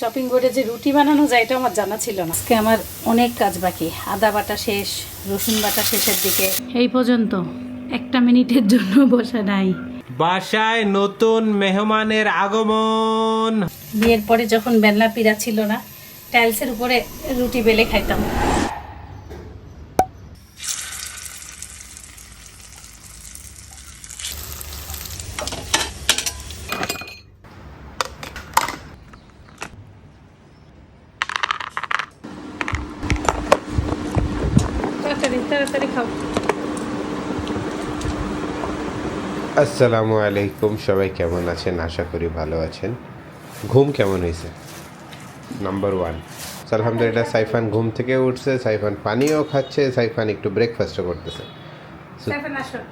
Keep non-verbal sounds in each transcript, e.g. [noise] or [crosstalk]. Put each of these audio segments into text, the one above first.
Chopping বোর্ডে যে রুটি বানানো যায় এটা আমার জানা ছিল না। আজকে আমার অনেক কাজ বাকি। আদা বাটা শেষ রসুন বাটা শেষের দিকে। এই পর্যন্ত একটা মিনিটের জন্য বসা নাই। বাসায় নতুন মেহমানের আগমন। বিয়ের পরে যখন বেলনা পিড়া ছিল না টাইলসের উপরে রুটি বেলে খাইতাম তাড়াতাড়ি তাড়াতাড়ি খাও আসসালামু আলাইকুম সবাই কেমন আছেন? আশা করি ভালো আছেন। ঘুম কেমন হয়েছে? নাম্বার ওয়ান আলহামদুলিল্লাহ সাইফান ঘুম থেকে উঠছে সাইফান পানিও খাচ্ছে সাইফান একটু ব্রেকফাস্টও করতেছে।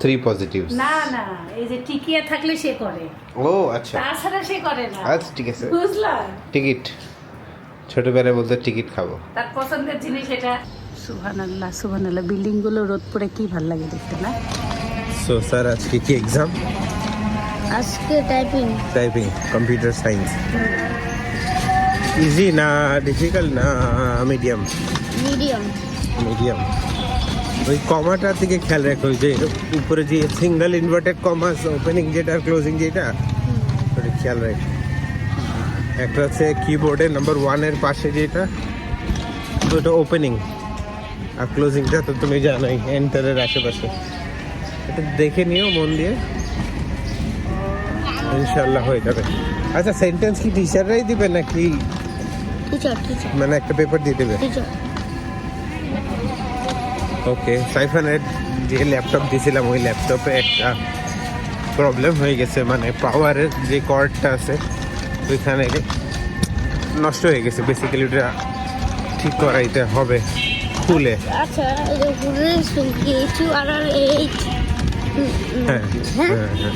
থ্রি পজিটিভ না না এই যে টিকিয়ে থাকলে সে করে। ও আচ্ছা। তাছাড়া সে করে না। আচ্ছা ঠিক আছে। বুঝলা টিকিট ছোটবেলায় বলতে টিকিট খাব। তার পছন্দের জিনিস এটা। সুহান আল্লাহ সুহান বিল্ডিংগুলো রোদ পড়ে কি ভালো লাগে দেখতে না? সো স্যার আজকে কি এক্সাম আজকে typing typing computer science easy না ডিফিকাল্ট না মিডিয়াম মিডিয়াম মিডিয়াম ওই কমাটার দিকে খেয়াল রাখো যে উপরে যে সিঙ্গেল ইনভার্টেড কমাস ওপেনিং যেটা আর ক্লোজিং যেটা ওটা খেয়াল রাখো। একটা হচ্ছে কিবোর্ডে নাম্বার ওয়ানের পাশে যেটা ওটা ওপেনিং আর ক্লোজিংটা তো তুমি জানোই এন্টারের আশেপাশে। এটা দেখে নিও মন দিয়ে। ইনশাল্লাহ হয়ে যাবে। আচ্ছা সেন্টেন্স কি টিচাররাই দিবে নাকি? মানে একটা পেপার দিয়ে দেবে? ওকে সাইফানের যে ল্যাপটপ দিয়েছিলাম ওই ল্যাপটপে একটা প্রবলেম হয়ে গেছে। মানে পাওয়ারের যে কর্ডটা আছে ওইখানে নষ্ট হয়ে গেছে। বেসিক্যালি ওটা ঠিক করাইতে হবে খুলে। আচ্ছা [laughs] এই হ্যাঁ হ্যাঁ হ্যাঁ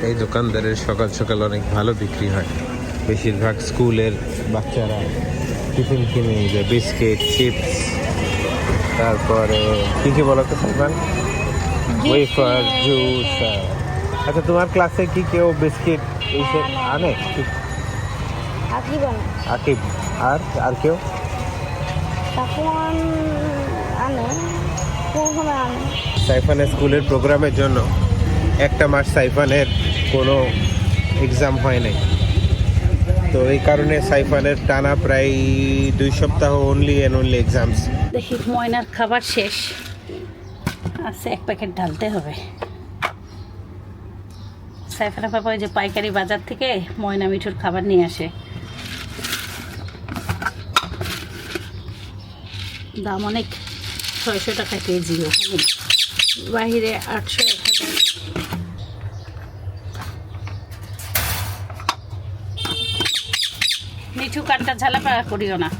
হ্যাঁ দোকানদারের সকাল সকাল অনেক ভালো বিক্রি হয়। বেশিরভাগ স্কুলের বাচ্চারা টিফিন কিনে নিয়ে যায় বিস্কিট চিপস তারপরে কী কী বলো তো সাইফান ওয়েফার জুস আচ্ছা তোমার ক্লাসে কি কেউ বিস্কিট এইসব আনে? আকি আকিব। আর আর কেউ? তখন আনে কোন সময় আনে? সাইফানের স্কুলের প্রোগ্রামের জন্য একটা মাস সাইফানের কোনো এক্সাম হয় নাই। তো এই কারণে সাইফানের টানা প্রায় দুই সপ্তাহ অনলি অ্যান্ড অনলি এক্সামস দেখি ময়নার খাবার শেষ। আচ্ছা এক প্যাকেট ঢালতে হবে। সাইফানা পাপা ওই যে পাইকারি বাজার থেকে ময়না মিঠুর খাবার নিয়ে আসে। দাম অনেক। ছয়শো টাকা কেজি। ওখানে বাহিরে আটশো এক হাজার। মিঠু কানটা ঝালাপা করিও না।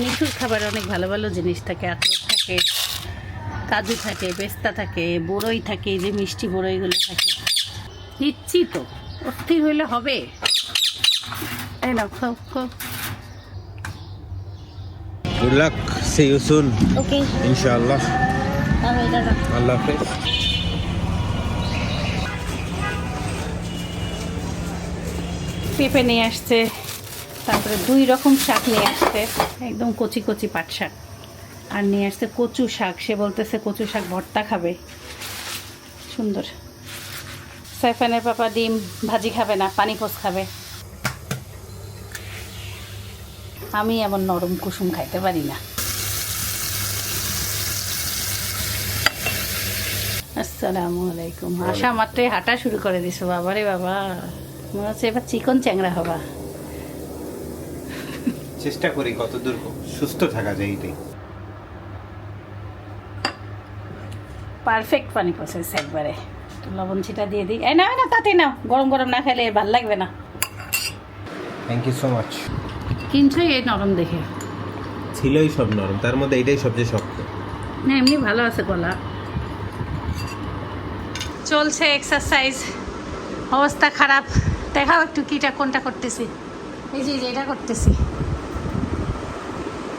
মিঠুর খাবারে অনেক ভালো ভালো জিনিস থাকে, আখরোট থাকে, কাজু থাকে, পেস্তা থাকে, বড়ই থাকে যে মিষ্টি বড়ইগুলো থাকে। দিচ্ছি তো অস্থির হইলে হবে। এই নাও, খাও খাও। Good luck see you soon okay ইনশাআল্লাহ আল্লাহ হাফেজ পেঁপে নিয়ে আসছে তারপরে দুই রকম শাক নিয়ে আসছে একদম কচি কচি পাট শাক। আর নিয়ে আসছে কচু শাক সে বলতেছে কচু শাক ভর্তা খাবে। সুন্দর। সাইফানের পাপা ডিম ভাজি খাবে না পানি পোস খাবে। আমি এমন নরম কুসুম খাইতে পারি না। আসসালামু আলাইকুম। আসা মাত্রই হাঁটা শুরু করে দিছো। বাবা রে বাবা। মনে হচ্ছে এবার চিকন চ্যাংরা হবা। চেষ্টা করি কতদূর সুস্থ থাকা যায় এটাই। পারফেক্ট পানি প্রসেস একবারে। লবণ ছিটা দিয়ে দিই। এই না না তাতে নাও। গরম গরম না খেলে ভালো লাগবে না। থ্যাংক ইউ সো মাচ কিনছই এই নরম দেখে। ছিলই সব নরম তার মধ্যে এটাই সবচেয়ে শক্ত। না এমনি ভালো আছে গলা। চলছে এক্সারসাইজ অবস্থা খারাপ। দেখাও একটু কিটা কোনটা করতেছি। এই যে এটা করতেছি।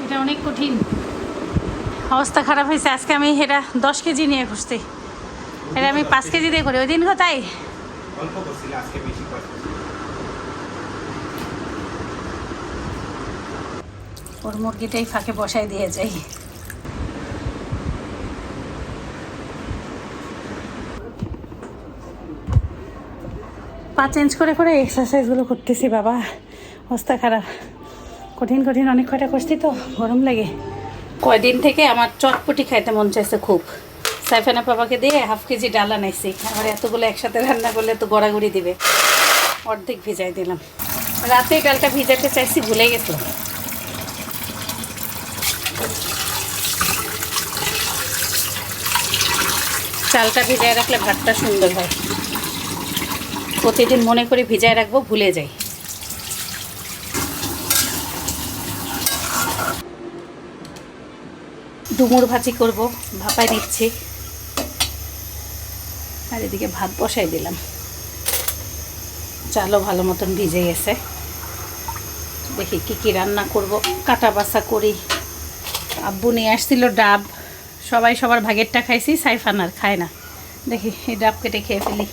এটা অনেক কঠিন। অবস্থা খারাপ হয়েছে। আজকে আমি এটা দশ কেজি নিয়ে খুঁজছি এটা আমি পাঁচ কেজি দিয়ে করি। ওই দিন কোথায়? অল্প করছিল আজকে বেশি ওর মুরগিটাই ফাঁকে বসাই দিয়ে যাই। পা চেঞ্জ করে করে এক্সারসাইজগুলো করতেছি বাবা। অবস্থা খারাপ। কঠিন কঠিন অনেক কয়টা করছি তো? গরম লাগে। কয়দিন থেকে আমার চটপটি খাইতে মন চাইছে খুব। সাইফানা বাবাকে দিয়ে হাফ কেজি ডাল আনাইছি। আবার এতগুলো একসাথে রান্না করলে তো গড়াগড়ি দিবে। অর্ধেক ভিজাই দিলাম। রাতে ডালটা ভিজাতে চাইছি, ভুলে গেছিলাম। চালটা ভিজায় রাখলে ভাতটা সুন্দর হয়। প্রতিদিন মনে করে ভিজায় রাখব, ভুলে যাই। ডুমুর ভাজি করব, ভাপায় নিচ্ছি আর এদিকে ভাত বসাই দিলাম। চালও ভালো মতন ভিজে গেছে দেখি কি কি রান্না করব। কাটা বাছা করি। আব্বু নিয়ে আসছিল ডাব। সবাই সবার ভাগেরটা খাইছি, সাইফান আর খায় না। দেখি, এই ডাব কেটে খেয়ে ফেলি।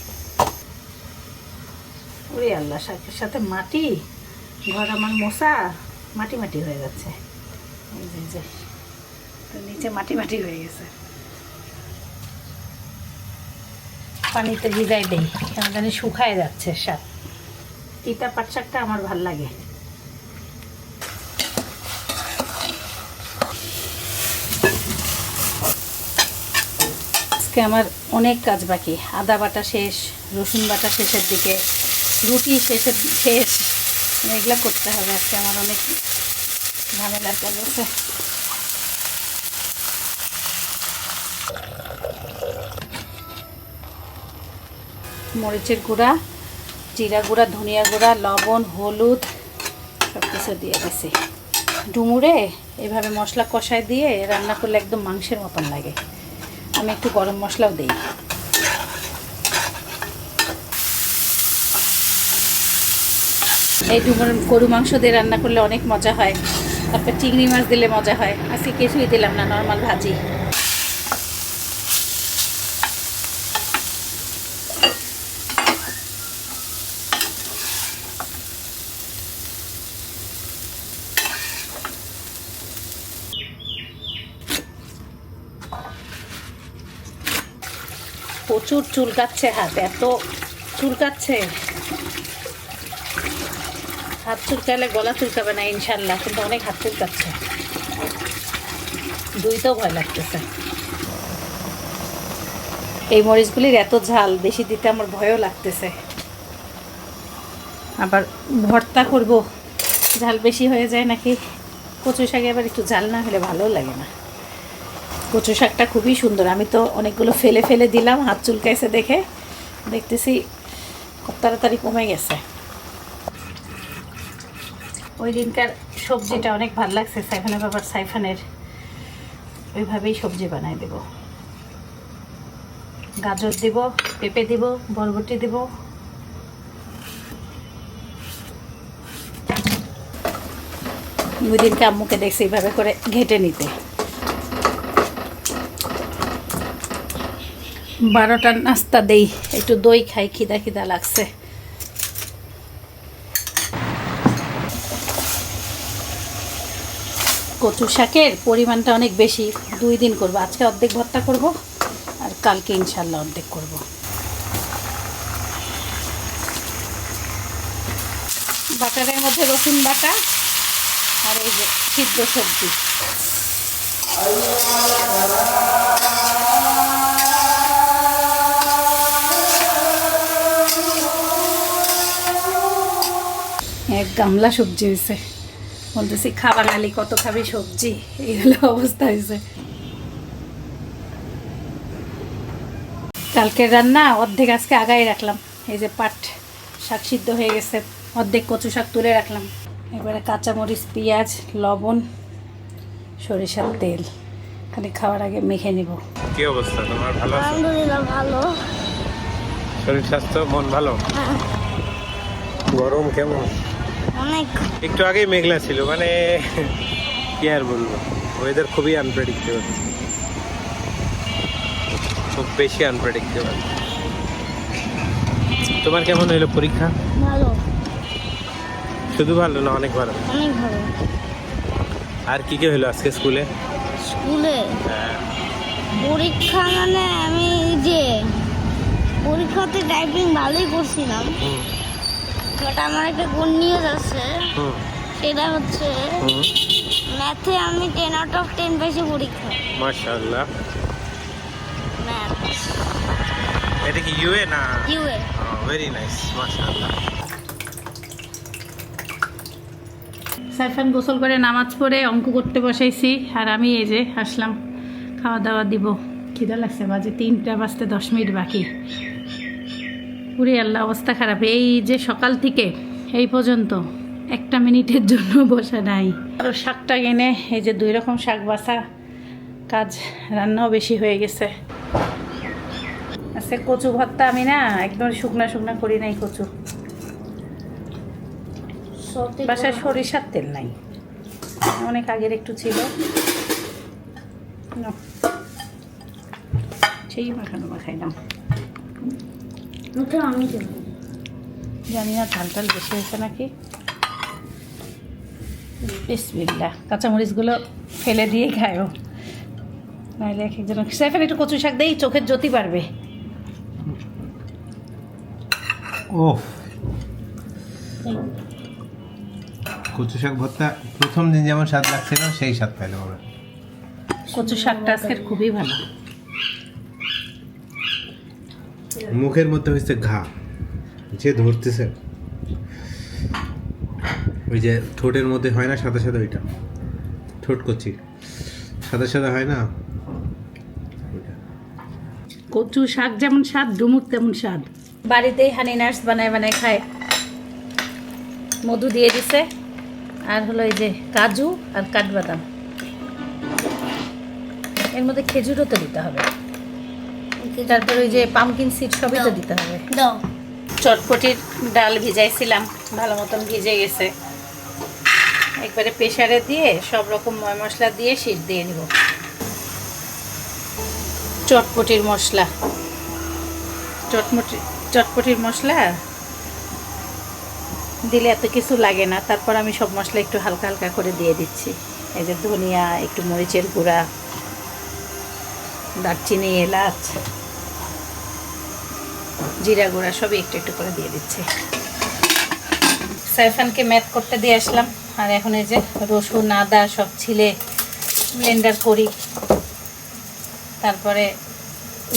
ওরে আল্লাহ শাকের সাথে মাটি? ঘর আমার মশা মাটি মাটি হয়ে যাচ্ছে। তো নিচে মাটি মাটি হয়ে গেছে। পানিতে ভিজাই দেই, কেন জানি শুকায় যাচ্ছে শাক তিতা পাট শাকটা আমার ভালো লাগে। আজকে আমার অনেক কাজ বাকি। আদা বাটা শেষ, রসুন বাটা শেষের দিকে, রুটি শেষের শেষ। মানে এগুলো করতে হবে আজকে আমার অনেক ঝামেলার কাজ আছে মরিচের গুঁড়া, জিরা গুঁড়া, ধনিয়া গুঁড়া, লবণ, হলুদ সব কিছু দিয়ে দিছি। ডুমুরে এভাবে মশলা কষায় দিয়ে রান্না করলে একদম মাংসের মতন লাগে। আমি একটু গরম মশলাও দিই। এই ডুমুর গরু মাংস দিয়ে রান্না করলে অনেক মজা হয়। তারপর চিংড়ি মাছ দিলে মজা হয়। আজকে কিছুই দিলাম না নর্মাল ভাজি। প্রচুর চুলকাচ্ছে হাত, এত চুলকাচ্ছে। হাত চুলকালে গলা চুলকাবে না, ইনশাল্লাহ, কিন্তু অনেক হাত চুলকাচ্ছে। দুইতেও ভয় লাগতেছে। এই মরিচগুলির এত ঝাল, বেশি দিতে আমার ভয়ও লাগতেছে। আবার ভর্তা করব, ঝাল বেশি হয়ে যায় নাকি? কচু শাকে আবার একটু ঝাল না হলে ভালো লাগে না। কচু শাকটা খুবই সুন্দর। আমি তো অনেকগুলো ফেলে ফেলে দিলাম, হাত চুলকাইছে দেখে। দেখতেছি খুব তাড়াতাড়ি কমে গেছে। ওই দিনকার সবজিটা অনেক ভালো লাগছে, সাইফানের বাবার সাইফানের। ওইভাবেই সবজি বানাই দেব। গাজর দিব, পেঁপে দিব, বরবটি দিব। ওই দিনকে আম্মুকে দেখছি এইভাবে করে ঘেটে নিতে। বারোটার নাস্তা দেই। একটু দই খাই, খিদা খিদা লাগছে। কচু শাকের পরিমাণটা অনেক বেশি, দুই দিন করব। আজকে অর্ধেক ভর্তা করব আর কালকে ইনশাল্লাহ অর্ধেক করব। বাটারের মধ্যে রসুন বাটা আর এই যে সিদ্ধ সবজি। গামলা সবজি হয়েছে বলতেছি খাবার আলি কত খাবি সবজি? এই হলো অবস্থা হয়েছে কালকের রান্না অর্ধেক আজকে আগাই রাখলাম। এই যে পাট শাক সিদ্ধ হয়ে গেছে অর্ধেক কচু শাক তুলে রাখলাম। এবারে কাঁচামরিচ পেঁয়াজ লবণ সরিষার তেল। খালি খাওয়ার আগে মেখে নিব। কি অবস্থা? তোমার ভালো আছে? আলহামদুলিল্লাহ ভালো। শরীর স্বাস্থ্য মন ভালো? হ্যাঁ, গরম কেমন? অনেক। একটু আগেই মেঘলা ছিল মানে কি আর বলব? ওয়েদার খুবই আনপ্রেডিক্টেবল খুব বেশি আনপ্রেডিক্টেবল তোমার কেমন হলো পরীক্ষা? ভালো। শুধু ভালো না অনেক ভালো? অনেক ভালো। আর কি কি হলো আজকে স্কুলে? স্কুলে? পরীক্ষা মানে আমি যে পরীক্ষাতে টাইপিং ভালোই করছিলাম। বাট আমার একটা গুড নিউজ আছে। সেটা হচ্ছে ম্যাথে আমি টেন আউট অফ টেন পেয়েছি পরীক্ষা মাশাআল্লাহ। ম্যাথ। এটা কি ইউএ না? ইউএ ভেরি নাইস মাশাআল্লাহ। সাইফান গোসল করে নামাজ পড়ে অঙ্ক করতে বসাইছি আর আমি এই যে আসলাম খাওয়া দাওয়া দিব। খিদা লাগছে বাজে তিনটা বাজতে দশ মিনিট বাকি। পুরি আল্লাহ অবস্থা খারাপ। এই যে সকাল থেকে এই পর্যন্ত একটা মিনিটের জন্য বসে নাই। আর শাকটা এনে এই যে দুই রকম শাক বাসা কাজ রান্নাও বেশি হয়ে গেছে। আচ্ছা কচু ভর্তা আমি না একদম শুকনা শুকনা করি নাই কচু। বাসায় সরিষার তেল নাই। অনেক আগের একটু ছিল। সেই মাখানো মাখাইলাম। আমি জানি না ঝাল টাল বেশি হয়েছে নাকি? বিসমিল্লা কাঁচামরিচগুলো ফেলে দিয়ে খায়ও নাহলে এক একজন সাইফান একটু কচু শাক দেই চোখের জ্যোতি পারবে ও কচু শাক ভর্তা প্রথম দিন যেমন স্বাদ লাগছিল সেই স্বাদ পাইলাম আমরা। কচু শাকটা আজকের খুবই ভালো। মুখের মধ্যে হয়েছে ঘা যে ধরতেছে। ওই যে ঠোঁটের মধ্যে হয় না সাদা সাদা ওইটা? ঠোঁট করছি সাদা সাদা হয় না? কচু শাক যেমন স্বাদ ডুমুর তেমন স্বাদ। বাড়িতেই হানি নার্স বানায় বানায় খায়। মধু দিয়ে দিছে। আর হলো এই যে কাজু আর কাঠবাদাম। এর মধ্যে খেজুরও তো দিতে হবে। তারপর ওই যে পামকিন সিড সবই তো দিতে হবে। দাও। চটপটির ডাল ভিজাইছিলাম ভালো মতন ভিজে গেছে। একবারে প্রেসারে দিয়ে সব রকম ময় মশলা দিয়ে শীত দিয়ে নিব। চটপটির মশলা। চটমটি চটপটির মশলা দিলে এত কিছু লাগে না। তারপর আমি সব মশলা একটু হালকা হালকা করে দিয়ে দিচ্ছি। এই যে ধনিয়া একটু মরিচের গুঁড়া দারচিনি এলাচ। জিরা গুঁড়া সবই একটু একটু করে দিয়ে দিচ্ছি। সাইফানকে ম্যাথ করতে দিয়ে আসলাম। আর এখন এই যে রসুন, আদা সব ছিলে, ব্লেন্ডার করি। তারপরে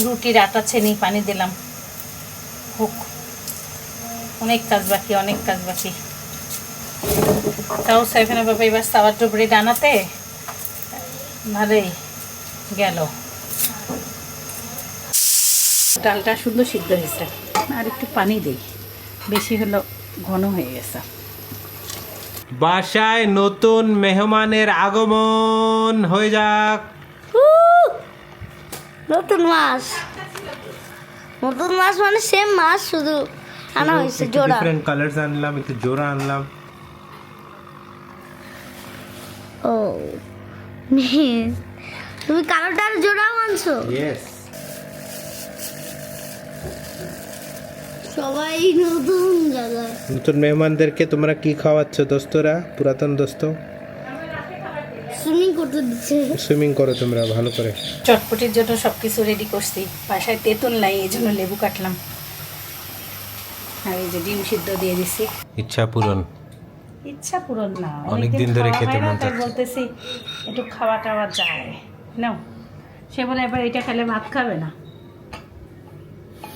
রুটির আটা ছেনি পানি দিলাম। হোক, অনেক কাজ বাকি, অনেক কাজ বাকি। তাও সাইফানের বাবা এবার সাওয়ার টুবড়ি ডানাতে ভালোই গেল। ডালটা সুন্দর সিদ্ধ হয়েছে। আর একটু পানি দিই। বেশি হলো ঘন হয়ে গেছে। বাসায় নতুন মেহমানের আগমন হয়ে যাক। নতুন মাছ নতুন মাছ মানে সেম মাছ শুধু আনা হয়েছে জোড়া। ডিফারেন্ট কালার্স আনলাম একটু জোড়া আনলাম। ও মিস তুমি কালোটার জোড়াও আনছো? ইয়েস সবাই নতুন জায়গায় নতুন মেহমানদেরকে তোমরা কি খাওয়াচ্ছ দোস্তরা? পুরাতন দোস্ত? সুইমিং করতে দিচ্ছে। সুইমিং করো তোমরা ভালো করে। চটপটির জন্য সব কিছু রেডি করছি। বাসায় তেঁতুল নাই এই জন্য লেবু কাটলাম। আর এই যে ডিম সিদ্ধ দিয়ে দিছি। ইচ্ছা পূরণ। ইচ্ছা পূরণ না। অনেকদিন ধরে খেতে মন চাচ্ছে। বলতেছি একটু খাওয়া টাওয়া যায়। নাও। সে বলে এবার এটা খেলে ভাত খাবে না।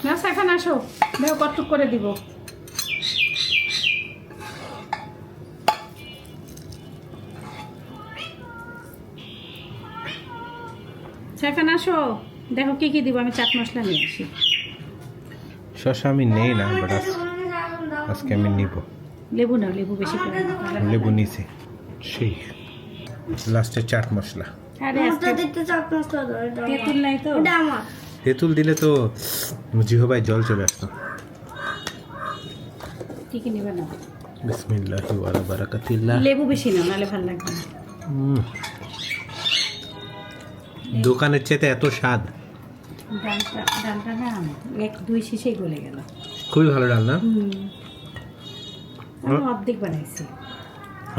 নাও সাইফান আসো। দেখো কটুক করে দিব। সাইফান আসো। দেখো কি কি দিব আমি চাট মশলা নিয়ে আসি। শশা আমি নেই না বাট আজকে আমি নিব। লেবু নাও লেবু বেশি করে লেবু নিছি। সেই। লাস্টে চাট মশলা। আরে আজকে চাপ মশলা তেঁতুল নাই তো। এটা আমার। তেঁতুল দিলে তো জিহবাই জল চলে আসতো। কি কি নেবে না। বিসমিল্লাহি ওয়া বারাকাতিল্লাহ। লেবু বেশি নাও নাহলে ভালো লাগবে দোকানের চেতে এত স্বাদ। ডালটা ডালটা না এক দুই শিশেই গলে গেল। খুবই ভালো ডাল না? আমি অর্ধেক বানাইছি।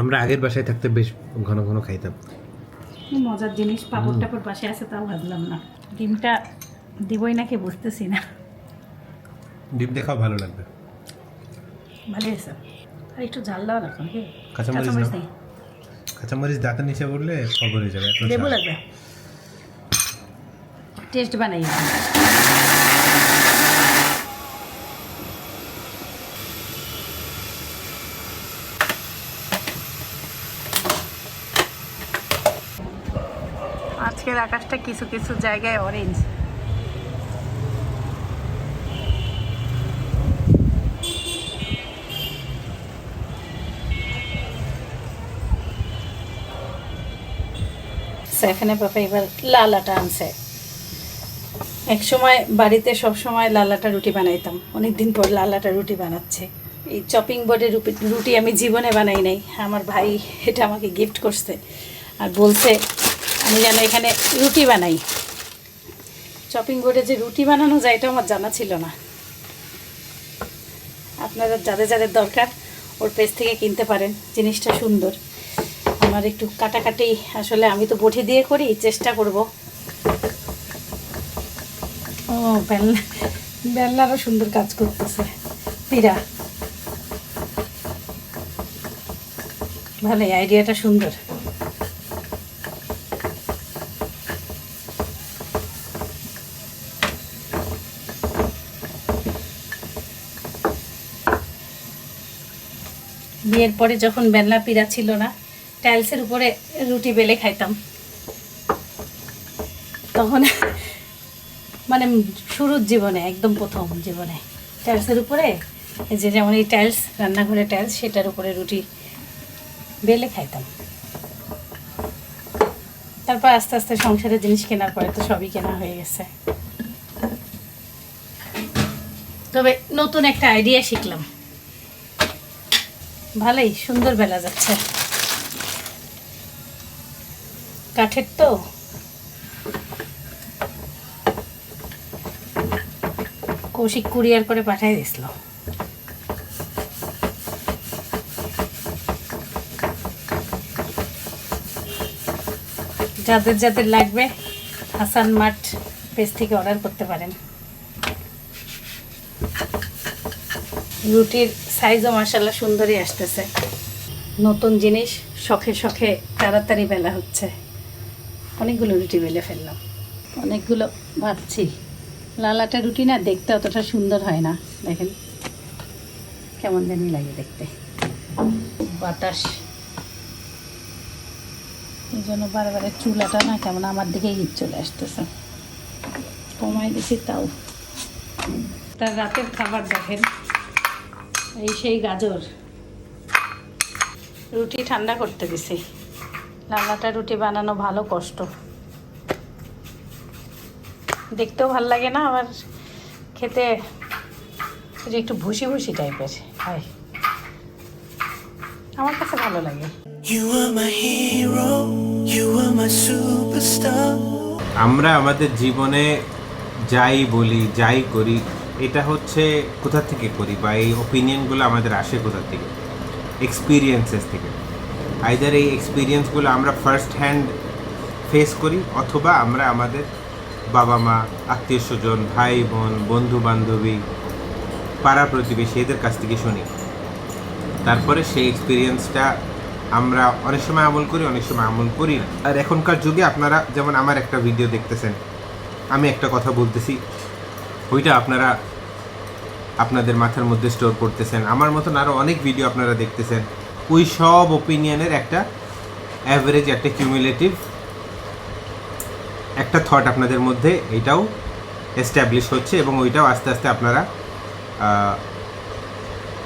আমরা আগের বাসায় থাকতে বেশ ঘন ঘন খাইতাম। মজার জিনিস পাপড় টাপড় পাশে আছে তাও ভাবলাম না। ডিমটা দিবই নাকি বুঝতেছি না। ডিম দেখাও ভালো লাগবে। ভালো হয়েছে। আর একটু দেওয়া লাগবে নাকি কাঁচামরিচ নেই। কাঁচামরিচ দাঁতের নিচে পড়লে খবর হয়ে যাবে লেবু লাগবে। টেস্ট বানাই। আজকের আকাশটা কিছু কিছু জায়গায় অরেঞ্জ এখানে বাবা এবার লালাটা আনছে। এক সময় বাড়িতে সব সময় লালাটা রুটি বানাইতাম। অনেক দিন পর লালাটা রুটি বানাচ্ছে। এই চপিং বোর্ডের রুটি আমি জীবনে বানাই নাই। আমার ভাই এটা আমাকে গিফট করছে আর বলছে, আমি যেন এখানে রুটি বানাই। চপিং বোর্ডে যে রুটি বানানো যায়, এটা আমার জানা ছিল না। আপনারা যাদের যাদের দরকার, ওর পেজ থেকে কিনতে পারেন। জিনিসটা সুন্দর। আমার একটু কাটাকাটি আসলে আমি তো বটি দিয়ে করি, চেষ্টা করব। ও বেলনা বেলনারও সুন্দর কাজ করতেছে। পিরা ভালোই, আইডিয়াটা সুন্দর। বিয়ের পরে যখন বেলনা পিরা ছিল না টাইলসের উপরে রুটি বেলে খাইতাম। তখন মানে শুরুর জীবনে, একদম প্রথম জীবনে, টাইলসের উপরে যে যেমন এই টাইলস রান্নাঘরে টাইলস, সেটার উপরে রুটি বেলে খাইতাম। তারপর আস্তে আস্তে সংসারের জিনিস কেনার পরে তো সবই কেনা হয়ে গেছে। তবে নতুন একটা আইডিয়া শিখলাম। ভালোই, সুন্দর বেলা যাচ্ছে। কাঠের তো। কৌশিক কুরিয়ার করে পাঠিয়ে দিছিল যাদের যাদের লাগবে, হাসান মাঠ পেজ থেকে অর্ডার করতে পারেন। রুটির সাইজও মার্শাল্লাহ সুন্দরই আসতেছে। নতুন জিনিস, শখে শখে তাড়াতাড়ি বেলা হচ্ছে। অনেকগুলো রুটি বেলে ফেললাম। অনেকগুলো, ভাবছি। লালাটা রুটি না দেখতে অতটা সুন্দর হয় না। দেখেন, কেমন জানি লাগে দেখতে। বাতাস। এই জন্য বারবার চুলাটা না কেমন আমার দিকে হিট চলে আসতেছে। কমাই দিছি তাও। তার রাতের খাবার, দেখেন। এই সেই গাজর। রুটি ঠান্ডা করতে দিছি। লালাটা রুটি বানানো ভালো কষ্ট। দেখতেও ভালো লাগে না আবার খেতে একটু ভুসি ভুসি টাইপের হয় আমার কাছে ভালো লাগে. আমরা আমাদের জীবনে যাই বলি যাই করি এটা হচ্ছে কোথা থেকে করি বা এই ওপিনিয়নগুলো আমাদের আসে কোথা থেকে? এক্সপিরিয়েন্সেস থেকে। আইদার এই এক্সপিরিয়েন্সগুলো আমরা ফার্স্ট হ্যান্ড ফেস করি অথবা আমরা আমাদের বাবা মা, আত্মীয় স্বজন, ভাই, বোন, বন্ধু বান্ধবী, পাড়া প্রতিবেশী এদের কাছ থেকে শুনি। তারপরে সেই এক্সপিরিয়েন্সটা আমরা অনেক সময় আমল করি, অনেক সময় আমল করি না। আর এখনকার যুগে আপনারা, যেমন আমার একটা ভিডিও দেখতেছেন, আমি একটা কথা বলতেছি, ওইটা আপনারা আপনাদের মাথার মধ্যে স্টোর করতেছেন। আমার মতন আরও অনেক ভিডিও আপনারা দেখতেছেন। ওই সব ওপিনিয়নের একটা অ্যাভারেজ একটা কিউমুলেটিভ একটা থট আপনাদের মধ্যে এটাও এস্টাবলিশ হচ্ছে এবং ওইটাও আস্তে আস্তে আপনারা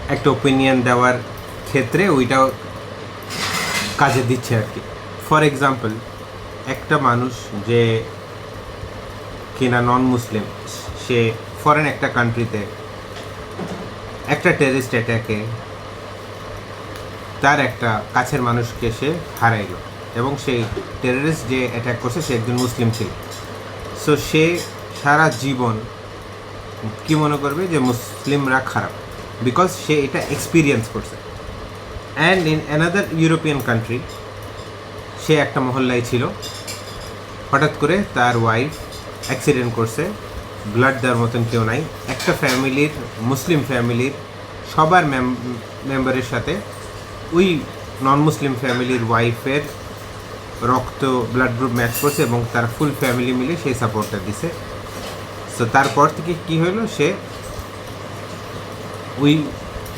একটা ওপিনিয়ন দেওয়ার ক্ষেত্রে ওইটাও কাজে দিচ্ছে আর কি। ফর এক্সাম্পল একটা মানুষ যে কিনা নন মুসলিম সে ফরেন একটা কান্ট্রিতে একটা টেরিস্ট অ্যাটাকে তার একটা কাছের মানুষকে সে হারাইলো এবং সেই টেররিস্ট যে অ্যাটাক করছে সে একজন মুসলিম ছিল। সো সে সারা জীবন কি মনে করবে যে মুসলিমরা খারাপ বিকজ সে এটা এক্সপিরিয়েন্স করছে। And in another European country সে একটা মহল্লায় ছিল। হঠাৎ করে তার ওয়াইফ অ্যাক্সিডেন্ট করছে। ব্লাড দেওয়ার মতন কেউ নাই। একটা ফ্যামিলির মুসলিম ফ্যামিলির সবার মেম্বারের সাথে ওই নন মুসলিম ফ্যামিলির ওয়াইফের রক্ত ব্লাড গ্রুপ ম্যাচ করছে এবং তার ফুল ফ্যামিলি মিলে সেই সাপোর্টটা দিছে। তো তারপর থেকে কি হলো? সে ওই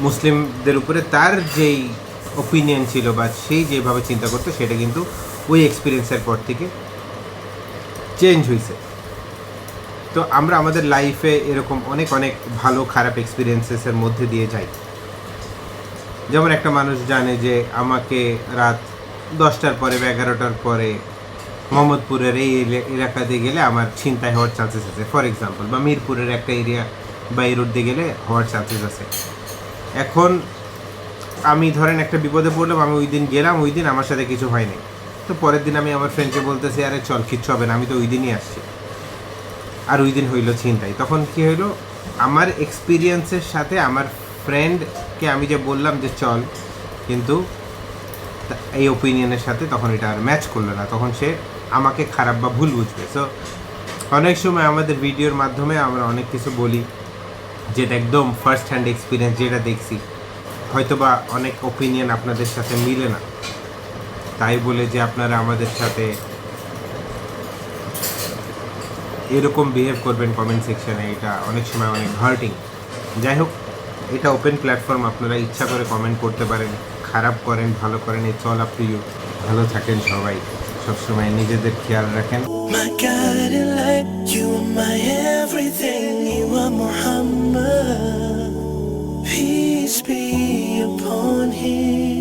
মুসলিমদের উপরে তার যেই ওপিনিয়ন ছিল বা সেই যেভাবে চিন্তা করতো, সেটা কিন্তু ওই এক্সপিরিয়েন্সের পর থেকে চেঞ্জ হয়েছে তো আমরা আমাদের লাইফে এরকম অনেক অনেক ভালো, খারাপ এক্সপিরিয়েন্সেসের মধ্যে দিয়ে যাই। যেমন একটা মানুষ জানে যে আমাকে রাত দশটার পরে বা এগারোটার পরে মোহাম্মদপুরের এই এলে- এলাকাতে গেলে আমার ছিনতাই হওয়ার চান্সেস আছে। ফর এক্সাম্পল বা মিরপুরের একটা এরিয়া বা এই রোড দিয়ে গেলে হওয়ার চান্সেস আছে। এখন আমি ধরেন একটা বিপদে পড়লাম, আমি ওই দিন গেলাম, ওই দিন আমার সাথে কিছু হয়নি। তো পরের দিন আমি আমার ফ্রেন্ডকে বলতেছি, আরে চল, কিচ্ছু হবে না, আমি তো ওই দিনই আসছি। আর ওই দিন হইল ছিনতাই। তখন কি হইল? আমার এক্সপিরিয়েন্সের সাথে আমার ফ্রেন্ডকে আমি যে বললাম যে চল, কিন্তু এই ওপিনিয়নের সাথে তখন এটা আর ম্যাচ করল না। তখন সে আমাকে খারাপ বা ভুল বুঝবে। সো অনেক সময় আমাদের ভিডিওর মাধ্যমে আমরা অনেক কিছু বলি, যেটা একদম ফার্স্ট হ্যান্ড এক্সপিরিয়েন্স যেটা দেখছি। হয়তো বা অনেক ওপিনিয়ন আপনাদের সাথে মিলে না। তাই বলে যে আপনারা আমাদের সাথে এরকম বিহেভ করবেন কমেন্ট সেকশনে এটা অনেক সময় অনেক হার্টিং যাই হোক এটা ওপেন প্ল্যাটফর্ম আপনারা ইচ্ছা করে কমেন্ট করতে পারেন। খারাপ করেন, ভালো করেন, এই চল আপনি, ভালো থাকেন সবাই। সবসময় নিজেদের খেয়াল রাখেন। Peace be upon him.